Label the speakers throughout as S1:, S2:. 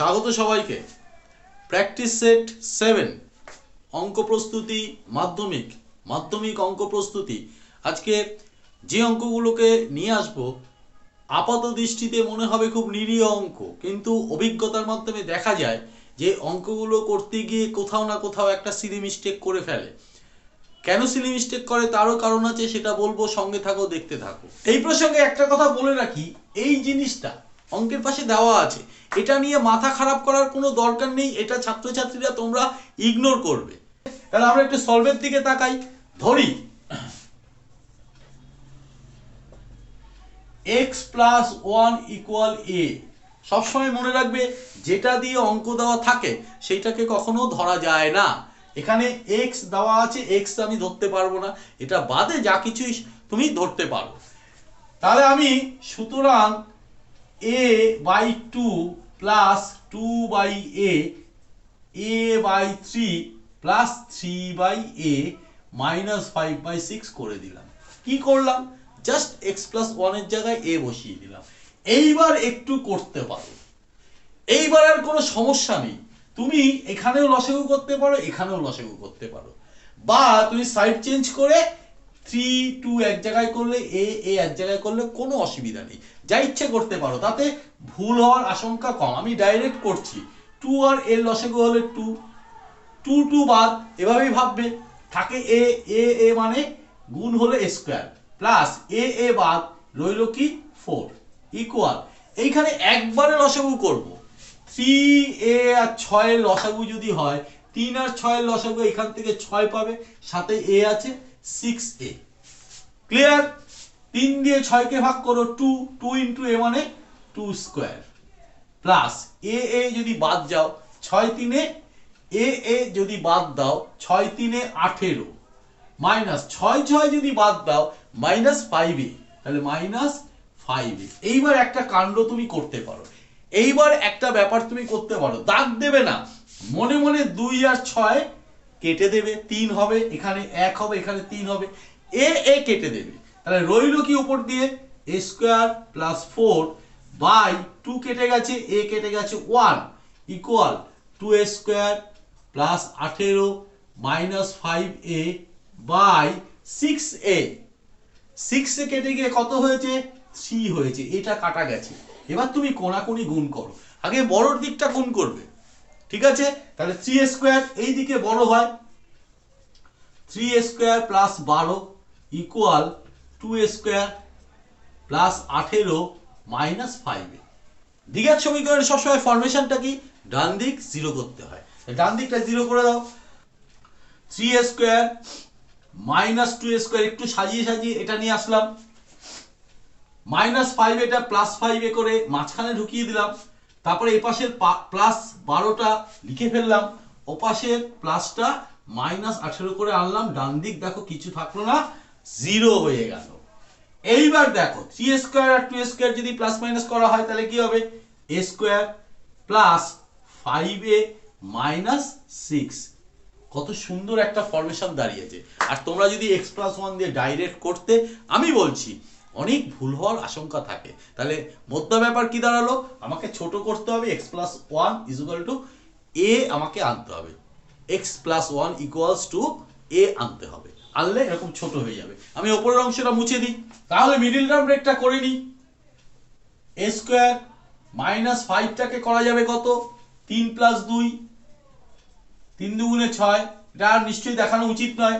S1: স্বাগত সবাইকে। Practice set seven অঙ্ক প্রস্তুতি মাধ্যমিক মাধ্যমিক অঙ্ক প্রস্তুতি। আজকে যে অঙ্কগুলোকে নিয়ে আসব, আপাত দৃষ্টিতে মনে হবে খুব নিরীহ অঙ্ক, কিন্তু অভিজ্ঞতার মাধ্যমে দেখা যায় যে অঙ্কগুলো করতে গিয়ে কোথাও না কোথাও একটা সিলি মিস্টেক করে ফেলে। কেন সিলি মিস্টেক করে? তারও কারণ আছে, সেটা বলব, সঙ্গে থাকো, দেখতে থাকো। এই প্রসঙ্গে একটা কথা বলে রাখি, এই জিনিসটা অঙ্কের পাশে দেওয়া আছে। এটা নিয়ে মাথা খারাপ করার কোনো দরকার নেই, এটা ছাত্রছাত্রীরা তোমরা ইগনোর করবে। তাহলে আমরা একটু সলভের দিকে তাকাই। ধরি X plus one equal A সবসময় মনে রাখবে, যেটা দিয়ে অঙ্ক দেওয়া থাকে, সেইটাকে কখনো ধরা যায় না। এখানে এক্স দেওয়া আছে এক্স আমি ধরতে পারব না। এটা বাদে যা কিছুই তুমি ধরতে পারো। তাহলে আমি সুতরাং a by two plus two by a a by three plus three by a minus five by six করে দিলাম। কি করলাম? জাস্ট এক্স প্লাস ওয়ানের জায়গায় এ বসিয়ে দিলাম। এইবার একটু করতে পারো। এইবার আর কোনো সমস্যা নেই। তুমি এখানেও লসাগু করতে পারো, এখানেও লসাগু করতে পারো। বা তুমি সাইড চেঞ্জ করে থ্রি টু এক জায়গায় করলে এ এ এক জায়গায় করলে কোনো অসুবিধা নেই। যা ইচ্ছে করতে পারো, তাতে ভুল হওয়ার আশঙ্কা কম। আমি ডাইরেক্ট করছি। টু আর এর লসাগু হলে টু টু টু বাদ, এভাবেই ভাববে। থাকে এ এ এ মানে গুণ হলে স্কোয়ার প্লাস এ এ বাদ রইল কি? ফোর ইকুয়াল এইখানে একবারে লসাগু করব। থ্রি এ আর ছয়ের লসাগু যদি হয়, তিন আর ছয়ের লসাগু এখান থেকে ছয় পাবে। সাথে এ আছে। সিক্স এ ক্লিয়ার তিন দিয়ে ছয়কে ভাগ করো টু টু ইন্টু এ মানে two square plus a a যদি বাদ যাও, ছয় তিনে এ এ যদি বাদ দাও, ছয় তিনে আঠেরো। মাইনাস ছয় ছয় যদি বাদ দাও মাইনাস ফাইভ এ তাহলে মাইনাস ফাইভ এ এইবার একটা কাণ্ড তুমি করতে পারো। এইবার একটা ব্যাপার তুমি করতে পারো। দাগ দেবে না। মনে মনে দুই আর ছয় কেটে দেবে, তিন হবে, এখানে এক হবে, এখানে তিন হবে। এ এ কেটে দেবে। তাহলে রইল কি উপর দিয়ে? A square plus four by two কেটে গেছে, এ কেটে গেছে one equal to a square plus আঠেরো minus five a by six a. Six a কেটে গিয়ে কত হয়েছে? থ্রি হয়েছে, এটা কাটা গেছে। এবার তুমি কোনাকুনি গুণ করো। আগে বড়োর দিকটা গুণ করবে। ঠিক আছে? তাহলে থ্রি স্কোয়ার এই দিকে বড় হয়। থ্রি স্কোয়ার প্লাস বারো ইকুয়াল টু স্কোয়ার প্লাস আঠেরো মাইনাস ফাইভ দ্বিঘাত সমীকরণের সবসময় ফরমেশনটা কি? ডান দিক জিরো করতে হয়। ডান দিকটা জিরো করে দাও। Three square minus two square একটু সাজিয়ে সাজিয়ে এটা নিয়ে আসলাম। মাইনাস ফাইভ এটা প্লাস ফাইভে করে মাঝখানে ঢুকিয়ে দিলাম। তারপরে এপাশের প্লাস বারোটা লিখে ফেললাম ওপাশের প্লাসটা মাইনাস আঠেরো করে আনলাম, ডান দিক দেখো কিছু থাকল না জিরো হয়ে গেল। এইবার দেখো থ্রি স্কোয়ার আর টু স্কোয়ার যদি প্লাস মাইনাস করা হয়, তাহলে কি হবে? A square plus five a minus six কত সুন্দর একটা ফরমেশন দাঁড়িয়েছে। আর তোমরা যদি এক্স প্লাস ওয়ান দিয়ে ডাইরেক্ট করতে, আমি বলছি অনেক ভুল হওয়ার আশঙ্কা থাকে। তাহলে মধ্য ব্যাপার কি দাঁড়াল? আমাকে ছোট করতে হবে x plus one equal to a আমাকে আনতে হবে। X plus one equals to a আনতে হবে। আনলে এরকম ছোট হয়ে যাবে। আমি ওপরের অংশটা মুছে দিই। তাহলে মিডিল টার্ম ব্রেকটা করে নিই। এ স্কোয়ার মাইনাস ফাইভটাকে করা যাবে কত? তিন প্লাস দুই, তিন দুগুণে ছয়। এটা আর নিশ্চয়ই দেখানো উচিত নয়।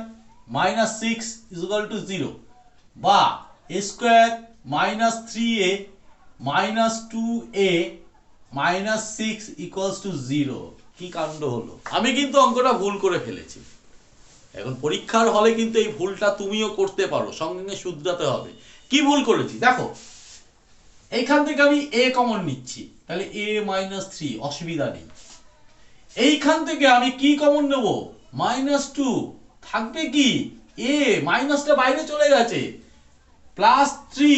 S1: Minus six equal to zero বা square minus three a, minus two a, minus six equals to zero. কি কাণ্ড হলো? আমি কিন্তু অঙ্কটা ভুল করে ফেলেছি। এখন পরীক্ষার হলে কিন্তু এই ভুলটা তুমিও করতে পারো, সঙ্গে শুধরাতে হবে। কি ভুল করেছি? দেখো, এইখান থেকে আমি এ কমন নিচ্ছি, তাহলে এ মাইনাস থ্রি, অসুবিধা নেই। এইখান থেকে আমি কি কমন নেব? Minus two. থাকবে কি? এ, মাইনাসটা বাইরে চলে গেছে। Plus three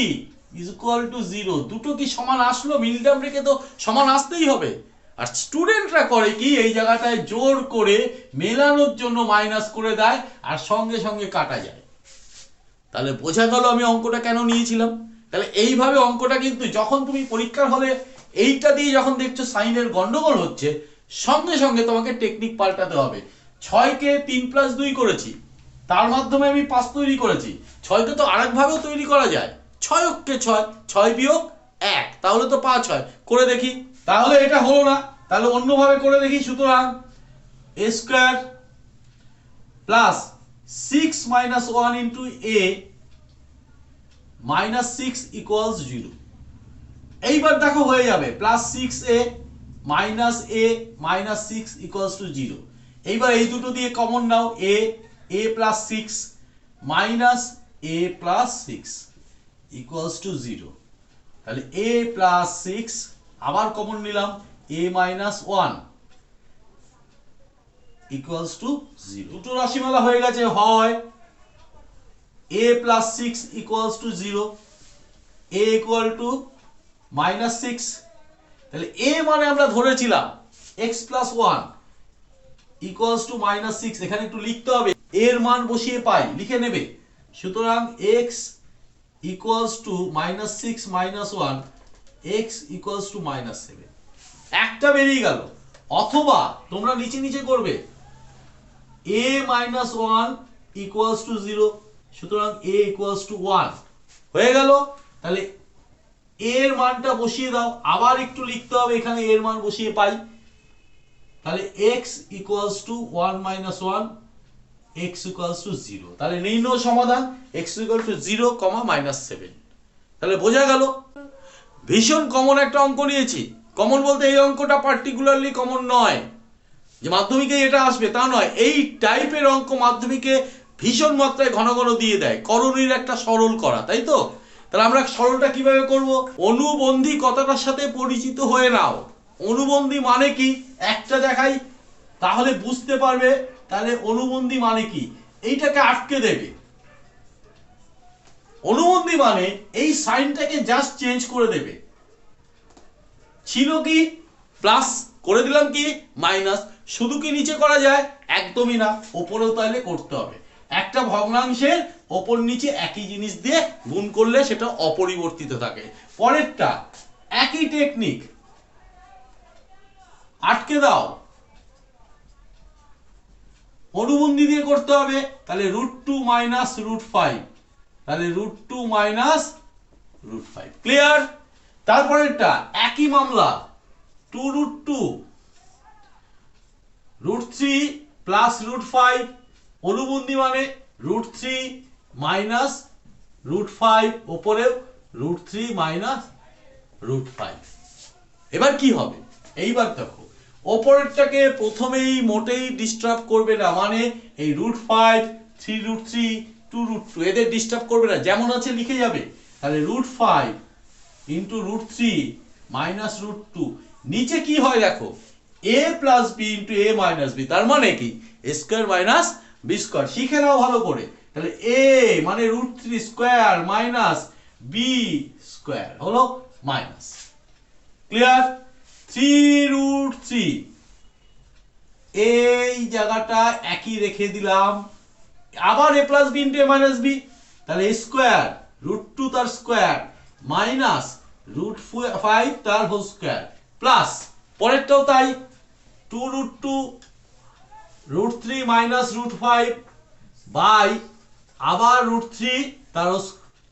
S1: is equal to zero দুটো কি সমান আসলো? মিলটার্ম রেখে তো সমান আসতেই হবে। আর স্টুডেন্টরা করে কি? এই জায়গাটায় জোর করে মেলানোর জন্য মাইনাস করে দেয় আর সঙ্গে সঙ্গে কাটা যায়। তাহলে বোঝা গেল আমি অঙ্কটা কেন নিয়েছিলাম? তাহলে এইভাবে অঙ্কটা কিন্তু যখন তুমি পরীক্ষার হলে এইটা দিয়ে যখন দেখছ সাইনের গন্ডগোল হচ্ছে, সঙ্গে সঙ্গে তোমাকে টেকনিক পাল্টাতে হবে। ছয়কে তিন প্লাস দুই করেছি। তার মাধ্যমে আমি পাঁচ তৈরি করেছি। ছয়কে তো আরেকভাবেও তৈরি করা যায়। ছয় অক্ষে ছয় ছয় বিয়োগ এক, তাহলে তো পাঁচ হয়। করে দেখি। তাহলে এটা হলো না। তাহলে অন্যভাবে করে দেখি। সুতরাং a square plus six minus one into a minus six equals zero এইবার দেখো হয়ে যাবে। Plus six a minus a minus six equals to zero এইবার এই দুটো দিয়ে common now. A a plus six minus a plus six equals to zero তাহলে a plus six আবার কমন নিলাম a minus one equals to zero দুটো রাশিমালা হয়ে গেছে, হয় a plus six equals to zero a equal to minus six তাহলে a মানে আমরা ধরেছিলাম x plus one equals to minus six এখানে একটু লিখতে হবে, এর মান বসিয়ে পাই, লিখে নেবে। সুতরাং x equals to minus six minus one x equals to minus seven একটা বেরিয়ে গেল, অথবা তোমরা নিচে নিচে করবে a minus one equals to zero সুতরাং এ ইকুয়ালস টু ওয়ান হয়ে গেল, তাহলে এর মানটা বসিয়ে দাও, আবার একটু লিখতে হবে, এখানে এর মান বসিয়ে পাই। তাহলে x equals to one minus one x equals to zero তাহলে নির্ণয় সমাধান x equal to zero comma minus seven তাহলে বোঝা গেল? ভীষণ কমন একটা অঙ্ক নিয়েছি। কমন বলতে এই অঙ্কটা পার্টিকুলারলি কমন নয়। যে মাধ্যমিকে এটা আসবে, তা নয়। এই টাইপের অঙ্ক মাধ্যমিকে ভীষণ মাত্রায় ঘন ঘন দিয়ে দেয়। করণীর একটা সরল করা, তাই তো? তাহলে আমরা সরলটা কীভাবে করব? অনুবন্ধী কথাটার সাথে পরিচিত হয়ে নাও। অনুবন্ধী মানে কি? একটা দেখাই, তাহলে বুঝতে পারবে, তাহলে অনুবন্ধী মানে কি? এইটাকে আটকে দেবে। অনুবন্ধী মানে এই সাইনটাকে জাস্ট চেঞ্জ করে দেবে। ছিল কি? প্লাস করে দিলাম কি? মাইনাস শুধু কি নিচে করা যায়? একদমই না। ওপরেও তাহলে করতে হবে। একটা ভগ্নাংশের ওপর নিচে একই জিনিস দিয়ে গুণ করলে সেটা অপরিবর্তিত থাকে। পরেরটা, একই টেকনিক আটকে দাও। অনুবন্ধী দিয়ে করতে হবে, তাহলে root two minus root five তাহলে root two minus root five clear তারপরেরটা, একই মামলা two root two root three plus root five অনুবন্ধী মানে root three minus root five ওপরেও root three minus root five এবার কি হবে? এইবার দেখো। ওপরেরটাকে প্রথমেই মোটেই ডিস্টার্ব করবে না মানে এই root five three root three two root two এদের ডিস্টার্ব করবে না। যেমন আছে, লিখে যাবে। তাহলে root five into root three minus root two নিচে কি হয় দেখো? A plus b into a minus b তার মানে কি? স্কোয়ার মাইনাস বি স্কোয়ার শিখে নাও ভালো করে। তাহলে এ মানে root three square minus b square হলো minus clear three root three এই জায়গাটা একই রেখে দিলাম। আবার a plus b into a minus b তাহলে স্কোয়ার রুট টু তার স্কোয়ার মাইনাস রুট ফাইভ তার হোল স্কোয়ার প্লাস পরেরটাও তাই two root two root three minus root five by আবার রুট থ্রি তার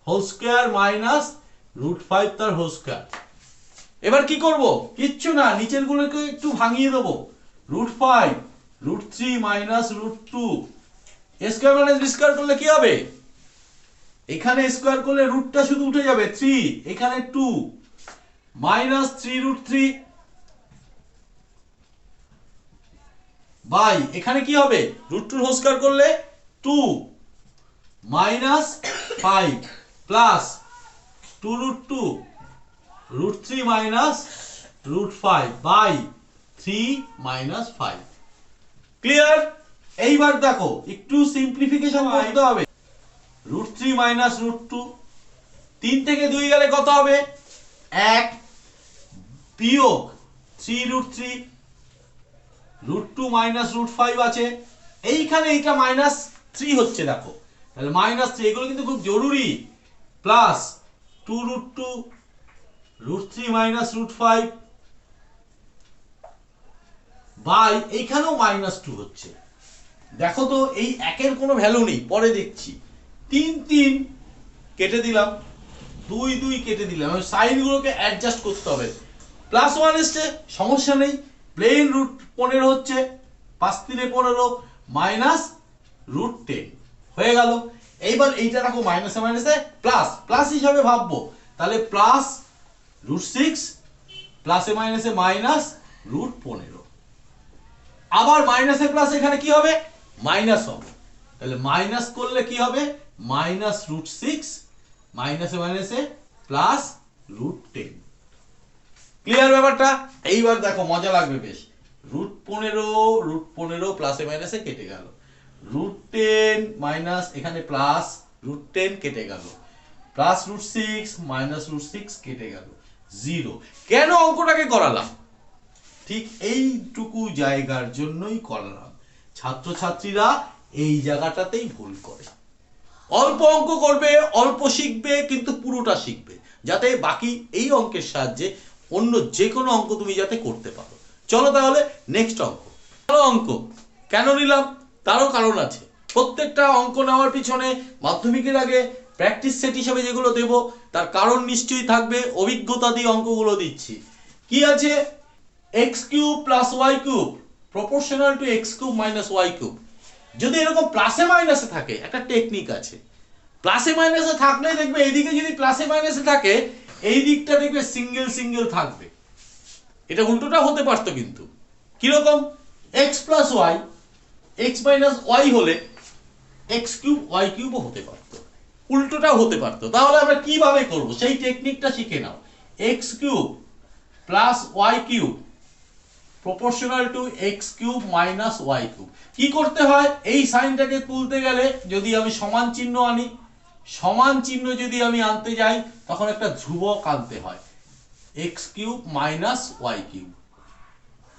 S1: whole square minus root five তার whole square এবার কি করব? কিচ্ছু না, নিচের গুলোকে একটু ভাঙিয়ে দেবো। Root five root three minus root two square minus b square করলে কি হবে? এখানে স্কোয়ার করলে রুটটা শুধু উঠে যাবে থ্রি এখানে two minus three root three by এখানে কি হবে? রুট টু হোল স্কোয়ার করলে two minus five plus two root two root three minus root five by three minus five clear এইবার দেখো একটু সিম্পলিফিকেশন করতে হবে। Root three minus root two তিন থেকে দুই গেলে কত হবে? এক বিয়োগ three root three root two minus root five আছে। এইখানে এইটা মাইনাস থ্রি হচ্ছে দেখো। তাহলে মাইনাস থ্রি এগুলো কিন্তু খুব জরুরি। Plus two root two root three minus root five by এইখানেও মাইনাস টু হচ্ছে। দেখো তো, এই একের কোনো ভ্যালু নেই। পরে দেখছি। তিন তিন কেটে দিলাম। দুই দুই কেটে দিলাম। সাইনগুলোকে অ্যাডজাস্ট করতে হবে। প্লাস ওয়ান এসছে, সমস্যা নেই। প্লেন রুট পনেরো হচ্ছে, পাঁচ তিনে পনেরো মাইনাস রুট টেন হয়ে গেল। এইবার এইটা রাখো মাইনাসে মাইনাসে প্লাস প্লাস হিসাবে ভাববো। তাহলে প্লাস রুট সিক্স প্লাসে মাইনাসে মাইনাস রুট পনেরো। আবার মাইনাসে প্লাস এখানে কি হবে? মাইনাস হবে। তাহলে মাইনাস করলে কি হবে? মাইনাস রুট সিক্স মাইনাসে মাইনাসে প্লাস রুট টেন ক্লিয়ার ব্যাপারটা? এইবার দেখো, মজা লাগবে বেশ। রুট পনেরো রুট পনেরো প্লাসে মাইনাসে কেটে গেল। রুট টেন মাইনাস এখানে প্লাস রুট টেন কেটে গেল। Plus root six minus root six কেটে গেল। জিরো কেন অঙ্কটাকে করালাম? ঠিক এইটুকু জায়গার জন্যই করালাম। ছাত্রছাত্রীরা এই জায়গাটাতেই ভুল করে। অল্প অঙ্ক করবে, অল্প শিখবে, কিন্তু পুরোটা শিখবে, যাতে বাকি এই অঙ্কের সাহায্যে অন্য যে কোনো অঙ্ক তুমি যাতে করতে পারো। চলো তাহলে নেক্সট অঙ্ক। ভালো অঙ্ক। কেন নিলাম? তারও কারণ আছে। প্রত্যেকটা অঙ্ক নেওয়ার পিছনে মাধ্যমিকের আগে প্র্যাকটিস সেট হিসেবে যেগুলো দেব, তার কারণ নিশ্চয়ই থাকবে, অভিজ্ঞতা দিয়ে অঙ্কগুলো দিচ্ছি। কি আছে? X cube plus y cube proportional to x cube minus y cube যদি এরকম প্লাসে মাইনাসে থাকে, একটা টেকনিক আছে। প্লাসে মাইনাসে থাকলে দেখবে এইদিকে যদি প্লাসে মাইনাসে থাকে, এই দিকটা দেখবে সিঙ্গেল সিঙ্গেল থাকবে। এটা উল্টোটা হতে পারতো কিন্তু। কীরকম? X plus y x minus y হলে এক্স কিউব ওয়াই কিউবও হতে পারতো উল্টোটাও হতে পারতো। তাহলে আমরা কীভাবে করব? সেই টেকনিকটা শিখে নাও। X cube plus y cube proportional to x cube minus y cube কি করতে হয়? এই সাইনটাকে তুলতে গেলে যদি আমি সমান চিহ্ন আনি, সমান চিহ্ন যদি আমি আনতে যাই, তখন একটা ধ্রুবক আনতে হয়। X cube minus y cube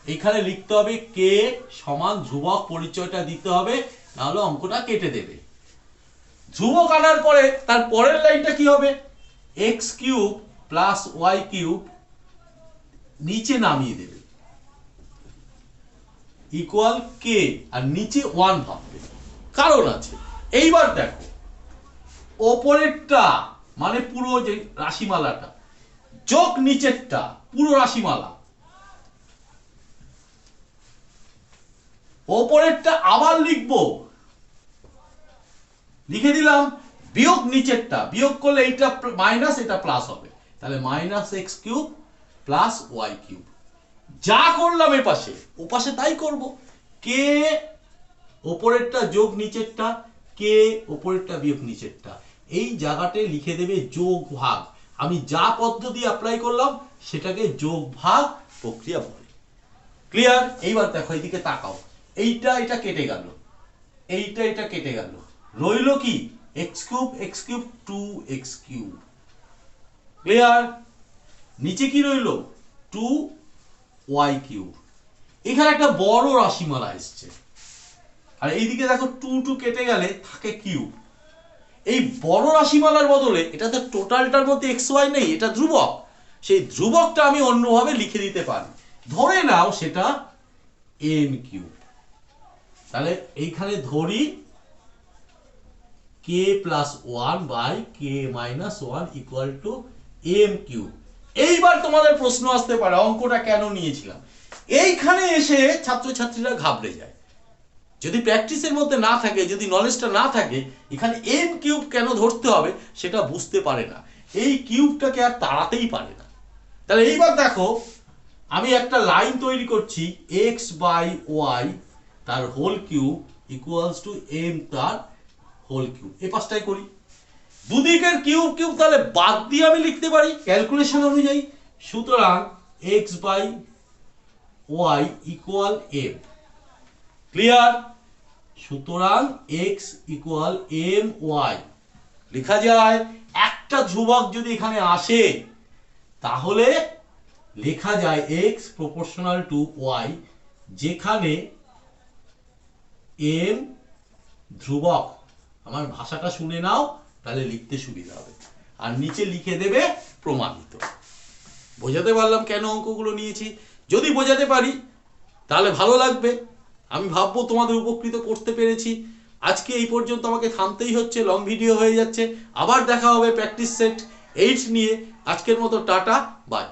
S1: এখানে লিখতে হবে কে সমান ধ্রুবক পরিচয়টা দিতে হবে, নাহলে অঙ্কটা কেটে দেবে। ধ্রুবক আনার পরে তার পরের লাইনটা কি হবে? X cube plus y cube নিচে নামিয়ে দেবে। ইকুয়াল কে আর নিচে ওয়ান ভাববে। কারণ আছে, এইবার দেখো, ওপরেরটা মানে পুরো যে রাশিমালাটা, যোগ নিচেরটা, পুরো রাশিমালা। ওপরেরটা আবার লিখব লিখে দিলাম, বিয়োগ নিচেরটা। বিয়োগ করলে এইটা মাইনাস এটা প্লাস হবে। তাহলে minus x cube plus y cube যা করলাম এ পাশে, ও পাশে তাই করব। কে ওপরেরটা যোগ নিচেরটা কে ওপরেরটা বিয়োগ নিচেরটা। এই জায়গাতে লিখে দেবে যোগ ভাগ। আমি যা পদ্ধতি অ্যাপ্লাই করলাম, সেটাকে যোগ ভাগ প্রক্রিয়া বলে। ক্লিয়ার এইবার দেখো, এইদিকে তাকাও। এইটা, এটা কেটে গেল। এইটা, এটা কেটে গেল। রইল কি? X cube x cube two x cube clear নিচে কি রইল? টু ওয়াই কিউব এখানে একটা বড় রাশিমালা এসছে। আর এইদিকে দেখো টু টু কেটে গেলে থাকে কিউব এই বড় রাশিমালার বদলে এটা তো টোটালটার মধ্যে এক্স ওয়াই নেই, এটা ধ্রুবক। সেই ধ্রুবকটা আমি অন্যভাবে লিখে দিতে পারি। ধরে নাও সেটা এন কিউব তাহলে এইখানে ধরি k plus one by k minus one equal to m cube এইবার তোমাদের প্রশ্ন আসতে পারে, অঙ্কটা কেন নিয়েছিলাম? এইখানে এসে ছাত্রছাত্রীরা ঘাবড়ে যায়। যদি প্র্যাকটিসের মধ্যে না থাকে, যদি নলেজটা না থাকে, এখানে এম কিউব কেন ধরতে হবে সেটা বুঝতে পারে না। এই কিউবটাকে আর তাড়াতেই পারে না। তাহলে এইবার দেখো, আমি একটা লাইন তৈরি করছি এক্স বাই ওয়াই তার whole cube equals to m তার হোল কিউব এই পাঁচটাই করি। দুদিকের কিউব কিউব তাহলে বাদ দিয়ে আমি লিখতে পারি। ক্যালকুলেশন অনুযায়ী। সুতরাং x by y equal m clear সুতরাং এক্স ইকুয়াল এম ওয়াই লেখা যায়, একটা ধ্রুবক যদি এখানে আসে, তাহলে লেখা যায় এক্স প্রপোর্শনাল টু ওয়াই যেখানে এম ধ্রুবক। আমার ভাষাটা শুনে নাও, তাহলে লিখতে সুবিধা হবে। আর নিচে লিখে দেবে প্রমাণিত। বোঝাতে পারলাম কেন অঙ্কগুলো নিয়েছি? যদি বোঝাতে পারি, তাহলে ভালো লাগবে। আমি ভাববো তোমাদের উপকৃত করতে পেরেছি। আজকে এই পর্যন্ত আমাকে থামতেই হচ্ছে লং ভিডিও হয়ে যাচ্ছে। আবার দেখা হবে প্র্যাকটিস সেট এইট নিয়ে। আজকের মতো টাটা বাই